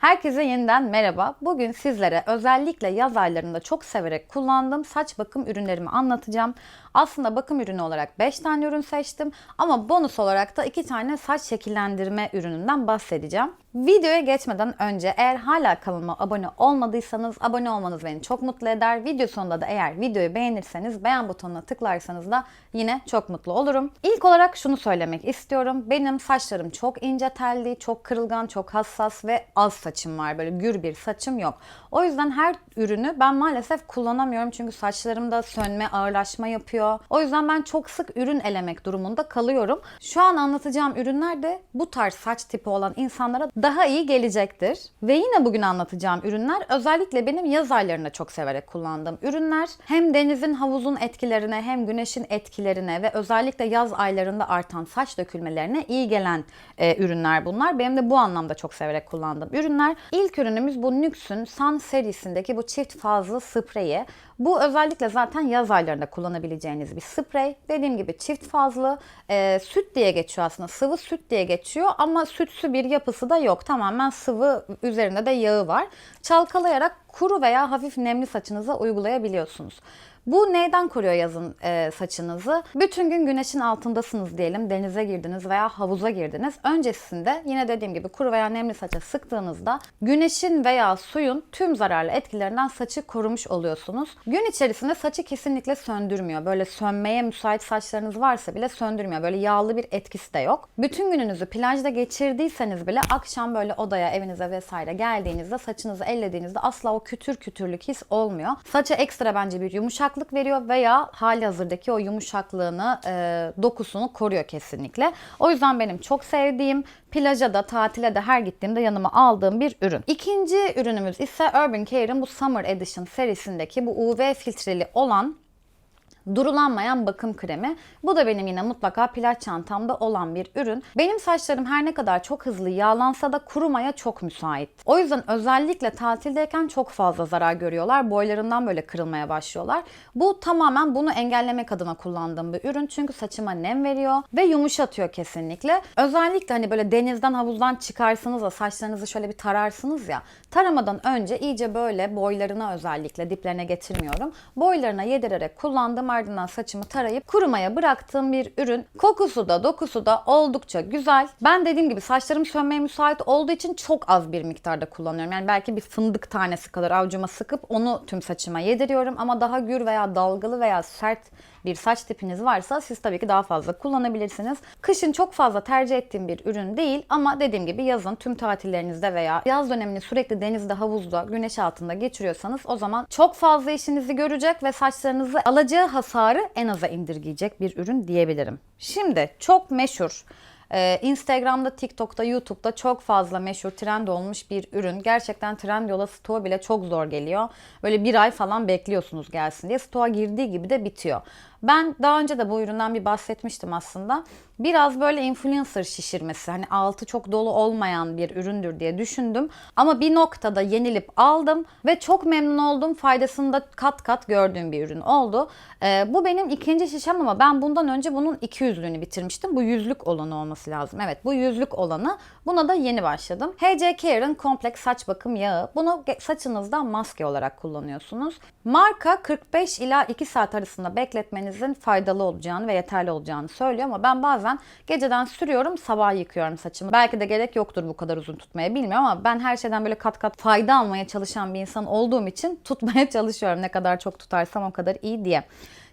Herkese yeniden merhaba. Bugün sizlere özellikle yaz aylarında çok severek kullandığım saç bakım ürünlerimi anlatacağım. Aslında bakım ürünü olarak 5 tane ürün seçtim ama bonus olarak da 2 tane saç şekillendirme ürününden bahsedeceğim. Videoya geçmeden önce eğer hala kanalıma abone olmadıysanız abone olmanız beni çok mutlu eder. Video sonunda da eğer videoyu beğenirseniz beğen butonuna tıklarsanız da yine çok mutlu olurum. İlk olarak şunu söylemek istiyorum. Benim saçlarım çok ince telli, çok kırılgan, çok hassas ve az saçım var. Böyle gür bir saçım yok. O yüzden her ürünü ben maalesef kullanamıyorum. Çünkü saçlarımda sönme, ağırlaşma yapıyor. O yüzden ben çok sık ürün elemek durumunda kalıyorum. Şu an anlatacağım ürünler de bu tarz saç tipi olan insanlara daha iyi gelecektir. Ve yine bugün anlatacağım ürünler özellikle benim yaz aylarında çok severek kullandığım ürünler. Hem denizin, havuzun etkilerine hem güneşin etkilerine ve özellikle yaz aylarında artan saç dökülmelerine iyi gelen e, ürünler bunlar. Benim de bu anlamda çok severek kullandığım ürünler. İlk ürünümüz bu NYX'ün Sun serisindeki bu çift fazlı spreyi. Bu özellikle zaten yaz aylarında kullanabileceğiniz bir sprey. Dediğim gibi çift fazlı e, süt diye geçiyor aslında. Sıvı süt diye geçiyor ama sütsü bir yapısı da yok. Tamamen sıvı üzerinde de yağı var. Çalkalayarak kuru veya hafif nemli saçınıza uygulayabiliyorsunuz. Bu neyden koruyor yazın e, saçınızı? Bütün gün güneşin altındasınız diyelim. Denize girdiniz veya havuza girdiniz. Öncesinde yine dediğim gibi kuru veya nemli saça sıktığınızda güneşin veya suyun tüm zararlı etkilerinden saçı korumuş oluyorsunuz. Gün içerisinde saçı kesinlikle söndürmüyor. Böyle sönmeye müsait saçlarınız varsa bile söndürmüyor. Böyle yağlı bir etkisi de yok. Bütün gününüzü plajda geçirdiyseniz bile akşam böyle odaya, evinize vesaire geldiğinizde saçınızı ellediğinizde asla o kütür kütürlük his olmuyor. Saça ekstra bence bir yumuşaklık veriyor veya hali hazırdaki o yumuşaklığını, e, dokusunu koruyor kesinlikle. O yüzden benim çok sevdiğim, plaja da, tatile de her gittiğimde yanıma aldığım bir ürün. İkinci ürünümüz ise Urban Care'ın bu Summer Edition serisindeki bu UV filtreli olan durulanmayan bakım kremi. Bu da benim yine mutlaka plaj çantamda olan bir ürün. Benim saçlarım her ne kadar çok hızlı yağlansa da kurumaya çok müsait. O yüzden özellikle tatildeyken çok fazla zarar görüyorlar. Boylarından böyle kırılmaya başlıyorlar. Bu tamamen bunu engellemek adına kullandığım bir ürün. Çünkü saçıma nem veriyor ve yumuşatıyor kesinlikle. Özellikle hani böyle denizden havuzdan çıkarsınız da saçlarınızı şöyle bir tararsınız ya. Taramadan önce iyice böyle boylarına özellikle diplerine getirmiyorum. Boylarına yedirerek kullandığım ardından saçımı tarayıp kurumaya bıraktığım bir ürün. Kokusu da dokusu da oldukça güzel. Ben dediğim gibi saçlarım sönmeye müsait olduğu için çok az bir miktarda kullanıyorum. Yani belki bir fındık tanesi kadar avucuma sıkıp onu tüm saçıma yediriyorum. Ama daha gür veya dalgalı veya sert bir saç tipiniz varsa siz tabii ki daha fazla kullanabilirsiniz. Kışın çok fazla tercih ettiğim bir ürün değil ama dediğim gibi yazın tüm tatillerinizde veya yaz dönemini sürekli denizde, havuzda, güneş altında geçiriyorsanız o zaman çok fazla işinizi görecek ve saçlarınızı alacağı hasarı en aza indirgeyecek bir ürün diyebilirim. Şimdi çok meşhur ee, Instagram'da, TikTok'ta, YouTube'da çok fazla meşhur trend olmuş bir ürün. Gerçekten trend yola stoğa bile çok zor geliyor. Böyle bir ay falan bekliyorsunuz gelsin diye. Stoğa girdiği gibi de bitiyor. Ben daha önce de bu üründen bir bahsetmiştim aslında. Biraz böyle influencer şişirmesi, hani altı çok dolu olmayan bir üründür diye düşündüm. Ama bir noktada yenilip aldım ve çok memnun oldum. Faydasını da kat kat gördüğüm bir ürün oldu. Ee, bu benim ikinci şişem ama ben bundan önce bunun 200'lüğünü bitirmiştim. Bu yüzlük olanı olması lazım. Evet bu yüzlük olanı. Buna da yeni başladım. HC Care'ın kompleks saç bakım yağı. Bunu saçınızda maske olarak kullanıyorsunuz. Marka 45 ila 2 saat arasında bekletmenizin faydalı olacağını ve yeterli olacağını söylüyor ama ben bazen geceden sürüyorum sabah yıkıyorum saçımı. Belki de gerek yoktur bu kadar uzun tutmaya bilmiyorum ama ben her şeyden böyle kat kat fayda almaya çalışan bir insan olduğum için tutmaya çalışıyorum. Ne kadar çok tutarsam o kadar iyi diye.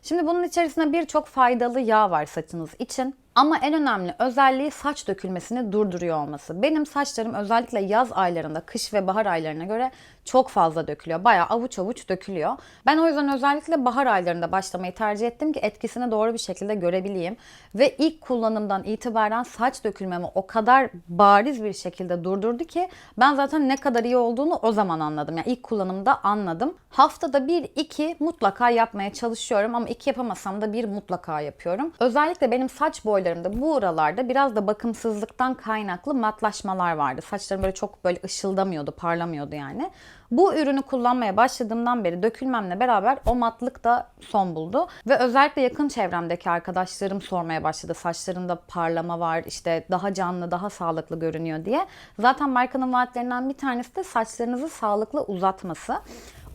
Şimdi bunun içerisinde birçok faydalı yağ var saçınız için. Ama en önemli özelliği saç dökülmesini durduruyor olması. Benim saçlarım özellikle yaz aylarında, kış ve bahar aylarına göre çok fazla dökülüyor. Bayağı avuç avuç dökülüyor. Ben o yüzden özellikle bahar aylarında başlamayı tercih ettim ki etkisini doğru bir şekilde görebileyim. Ve ilk kullanımdan itibaren saç dökülmemi o kadar bariz bir şekilde durdurdu ki ben zaten ne kadar iyi olduğunu o zaman anladım. Yani ilk kullanımda anladım. Haftada bir iki mutlaka yapmaya çalışıyorum ama iki yapamasam da bir mutlaka yapıyorum. Özellikle benim saç boylarım boylarımda bu aralarda biraz da bakımsızlıktan kaynaklı matlaşmalar vardı. Saçlarım böyle çok böyle ışıldamıyordu, parlamıyordu yani. Bu ürünü kullanmaya başladığımdan beri dökülmemle beraber o matlık da son buldu. Ve özellikle yakın çevremdeki arkadaşlarım sormaya başladı. Saçlarında parlama var, işte daha canlı, daha sağlıklı görünüyor diye. Zaten markanın vaatlerinden bir tanesi de saçlarınızı sağlıklı uzatması.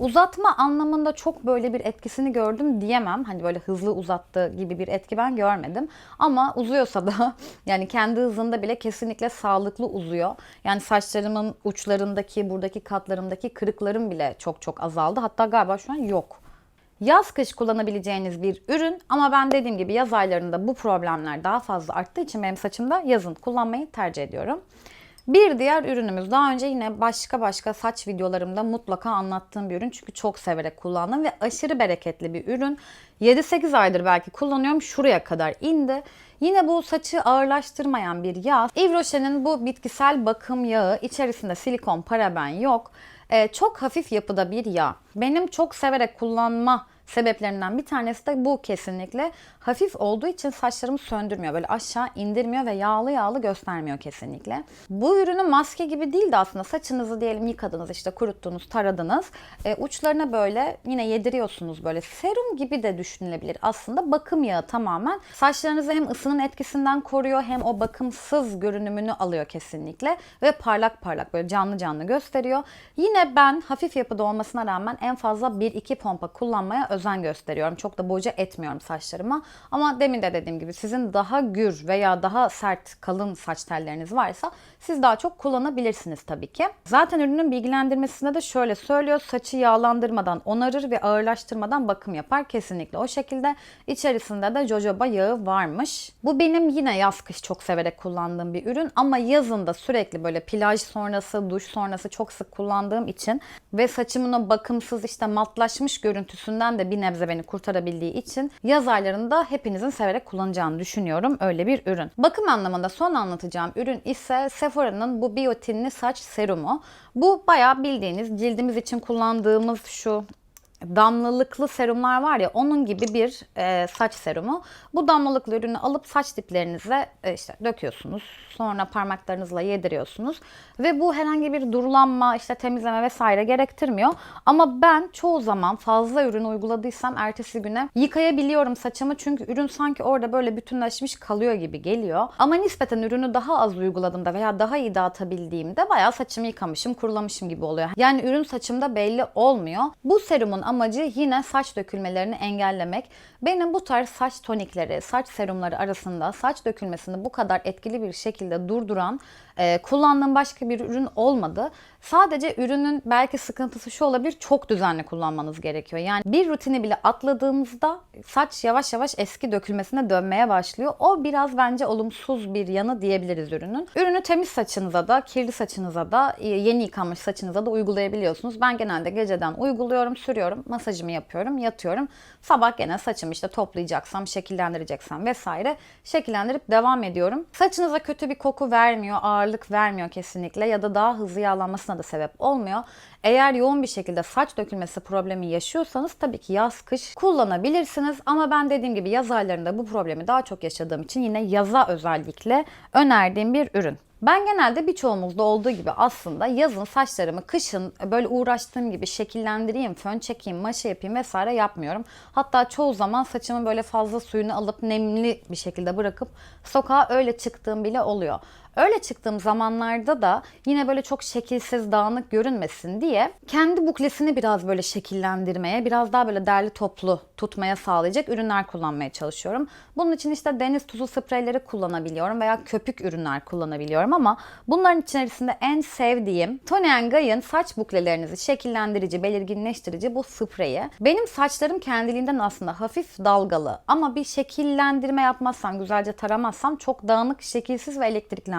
Uzatma anlamında çok böyle bir etkisini gördüm diyemem. Hani böyle hızlı uzattığı gibi bir etki ben görmedim. Ama uzuyorsa da yani kendi hızında bile kesinlikle sağlıklı uzuyor. Yani saçlarımın uçlarındaki, buradaki katlarımdaki kırıklarım bile çok çok azaldı. Hatta galiba şu an yok. Yaz kış kullanabileceğiniz bir ürün ama ben dediğim gibi yaz aylarında bu problemler daha fazla arttığı için benim saçımda yazın kullanmayı tercih ediyorum. Bir diğer ürünümüz daha önce yine başka başka saç videolarımda mutlaka anlattığım bir ürün. Çünkü çok severek kullandım ve aşırı bereketli bir ürün. 7-8 aydır belki kullanıyorum. Şuraya kadar indi. Yine bu saçı ağırlaştırmayan bir yağ. Yves Rocher'in bu bitkisel bakım yağı içerisinde silikon, paraben yok. Ee, çok hafif yapıda bir yağ. Benim çok severek kullanma sebeplerinden bir tanesi de bu kesinlikle. Hafif olduğu için saçlarımı söndürmüyor. Böyle aşağı indirmiyor ve yağlı yağlı göstermiyor kesinlikle. Bu ürünü maske gibi değil de aslında saçınızı diyelim yıkadınız işte kuruttunuz, taradınız. E, uçlarına böyle yine yediriyorsunuz böyle. Serum gibi de düşünülebilir. Aslında bakım yağı tamamen. Saçlarınızı hem ısının etkisinden koruyor hem o bakımsız görünümünü alıyor kesinlikle. Ve parlak parlak böyle canlı canlı gösteriyor. Yine ben hafif yapıda olmasına rağmen en fazla 1-2 pompa kullanmaya özen gösteriyorum. Çok da boca etmiyorum saçlarıma. Ama demin de dediğim gibi sizin daha gür veya daha sert, kalın saç telleriniz varsa siz daha çok kullanabilirsiniz tabii ki. Zaten ürünün bilgilendirmesinde de şöyle söylüyor. Saçı yağlandırmadan onarır ve ağırlaştırmadan bakım yapar. Kesinlikle o şekilde. İçerisinde de jojoba yağı varmış. Bu benim yine yaz kış çok severek kullandığım bir ürün ama yazın da sürekli böyle plaj sonrası, duş sonrası çok sık kullandığım için ve saçımın o bakımsız işte matlaşmış görüntüsünden de bir nebze beni kurtarabildiği için yaz aylarında hepinizin severek kullanacağını düşünüyorum. Öyle bir ürün. Bakım anlamında son anlatacağım ürün ise Sephora'nın bu biotinli saç serumu. Bu bayağı bildiğiniz cildimiz için kullandığımız şu damlalıklı serumlar var ya onun gibi bir e, saç serumu. Bu damlalıklı ürünü alıp saç diplerinize e, işte döküyorsunuz. Sonra parmaklarınızla yediriyorsunuz. Ve bu herhangi bir durulanma, işte temizleme vesaire gerektirmiyor. Ama ben çoğu zaman fazla ürün uyguladıysam ertesi güne yıkayabiliyorum saçımı. Çünkü ürün sanki orada böyle bütünleşmiş kalıyor gibi geliyor. Ama nispeten ürünü daha az uyguladığımda veya daha iyi dağıtabildiğimde bayağı saçımı yıkamışım, kurulamışım gibi oluyor. Yani ürün saçımda belli olmuyor. Bu serumun amacı yine saç dökülmelerini engellemek. Benim bu tarz saç tonikleri, saç serumları arasında saç dökülmesini bu kadar etkili bir şekilde durduran e, kullandığım başka bir ürün olmadı. Sadece ürünün belki sıkıntısı şu olabilir çok düzenli kullanmanız gerekiyor. Yani bir rutini bile atladığımızda saç yavaş yavaş eski dökülmesine dönmeye başlıyor. O biraz bence olumsuz bir yanı diyebiliriz ürünün. Ürünü temiz saçınıza da, kirli saçınıza da, e, yeni yıkanmış saçınıza da uygulayabiliyorsunuz. Ben genelde geceden uyguluyorum, sürüyorum, masajımı yapıyorum, yatıyorum. Sabah gene saçımı işte toplayacaksam, şekillendireceksem vesaire şekillendirip devam ediyorum. Saçınıza kötü bir koku vermiyor, ağırlık vermiyor kesinlikle ya da daha hızlı yağlanmasına da sebep olmuyor. Eğer yoğun bir şekilde saç dökülmesi problemi yaşıyorsanız tabii ki yaz kış kullanabilirsiniz. Ama ben dediğim gibi yaz aylarında bu problemi daha çok yaşadığım için yine yaza özellikle önerdiğim bir ürün. Ben genelde birçoğumuzda olduğu gibi aslında yazın saçlarımı kışın böyle uğraştığım gibi şekillendireyim, fön çekeyim, maşa yapayım vesaire yapmıyorum. Hatta çoğu zaman saçımı böyle fazla suyunu alıp nemli bir şekilde bırakıp sokağa öyle çıktığım bile oluyor. Öyle çıktığım zamanlarda da yine böyle çok şekilsiz, dağınık görünmesin diye kendi buklesini biraz böyle şekillendirmeye, biraz daha böyle derli toplu tutmaya sağlayacak ürünler kullanmaya çalışıyorum. Bunun için işte deniz tuzu spreyleri kullanabiliyorum veya köpük ürünler kullanabiliyorum ama bunların içerisinde en sevdiğim Tony Guy'ın saç buklelerinizi şekillendirici, belirginleştirici bu spreyi. Benim saçlarım kendiliğinden aslında hafif dalgalı ama bir şekillendirme yapmazsam, güzelce taramazsam çok dağınık, şekilsiz ve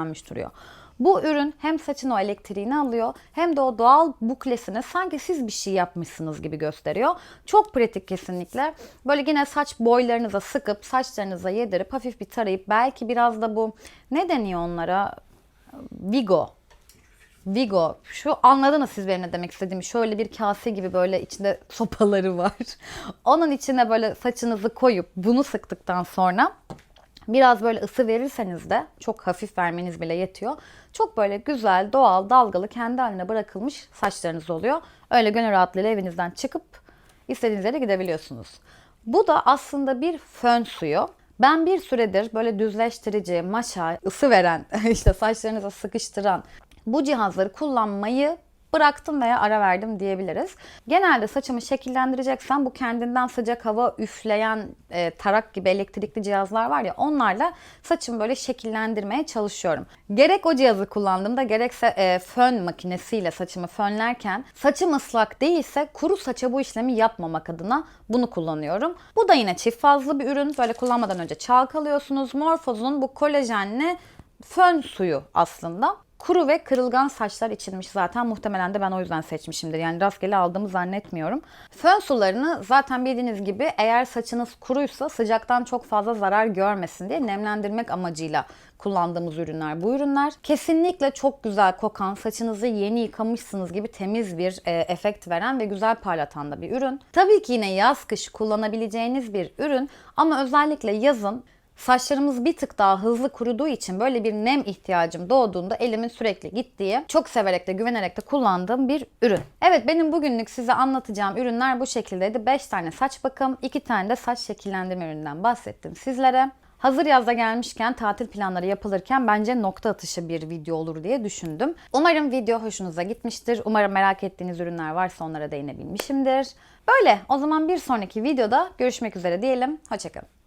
elektriklenmiş duruyor. Bu ürün hem saçın o elektriğini alıyor hem de o doğal buklesini sanki siz bir şey yapmışsınız gibi gösteriyor. Çok pratik kesinlikle. Böyle yine saç boylarınıza sıkıp saçlarınıza yedirip hafif bir tarayıp belki biraz da bu ne deniyor onlara? Vigo Vigo. Şu anladınız siz benim ne demek istediğimi. Şöyle bir kase gibi böyle içinde sopaları var. Onun içine böyle saçınızı koyup bunu sıktıktan sonra Biraz böyle ısı verirseniz de çok hafif vermeniz bile yetiyor. Çok böyle güzel, doğal, dalgalı, kendi haline bırakılmış saçlarınız oluyor. Öyle gönül rahatlığıyla evinizden çıkıp istediğiniz yere gidebiliyorsunuz. Bu da aslında bir fön suyu. Ben bir süredir böyle düzleştirici, maşa, ısı veren, işte saçlarınıza sıkıştıran bu cihazları kullanmayı bıraktım veya ara verdim diyebiliriz. Genelde saçımı şekillendireceksem bu kendinden sıcak hava üfleyen e, tarak gibi elektrikli cihazlar var ya onlarla saçımı böyle şekillendirmeye çalışıyorum. Gerek o cihazı kullandığımda gerekse e, fön makinesiyle saçımı fönlerken saçım ıslak değilse kuru saça bu işlemi yapmamak adına bunu kullanıyorum. Bu da yine çift fazlı bir ürün. Böyle kullanmadan önce çalkalıyorsunuz. Morphose'un bu kolajenli fön suyu aslında. Kuru ve kırılgan saçlar içilmiş zaten. Muhtemelen de ben o yüzden seçmişimdir. Yani rastgele aldığımı zannetmiyorum. Fön sularını zaten bildiğiniz gibi eğer saçınız kuruysa sıcaktan çok fazla zarar görmesin diye nemlendirmek amacıyla kullandığımız ürünler bu ürünler. Kesinlikle çok güzel kokan, saçınızı yeni yıkamışsınız gibi temiz bir e, efekt veren ve güzel parlatan da bir ürün. Tabii ki yine yaz kış kullanabileceğiniz bir ürün ama özellikle yazın Saçlarımız bir tık daha hızlı kuruduğu için böyle bir nem ihtiyacım doğduğunda elimin sürekli gittiği, çok severek de güvenerek de kullandığım bir ürün. Evet benim bugünlük size anlatacağım ürünler bu şekildeydi. 5 tane saç bakım, 2 tane de saç şekillendirme ürününden bahsettim sizlere. Hazır yazda gelmişken tatil planları yapılırken bence nokta atışı bir video olur diye düşündüm. Umarım video hoşunuza gitmiştir. Umarım merak ettiğiniz ürünler varsa onlara değinebilmişimdir. Böyle o zaman bir sonraki videoda görüşmek üzere diyelim. Hoşçakalın.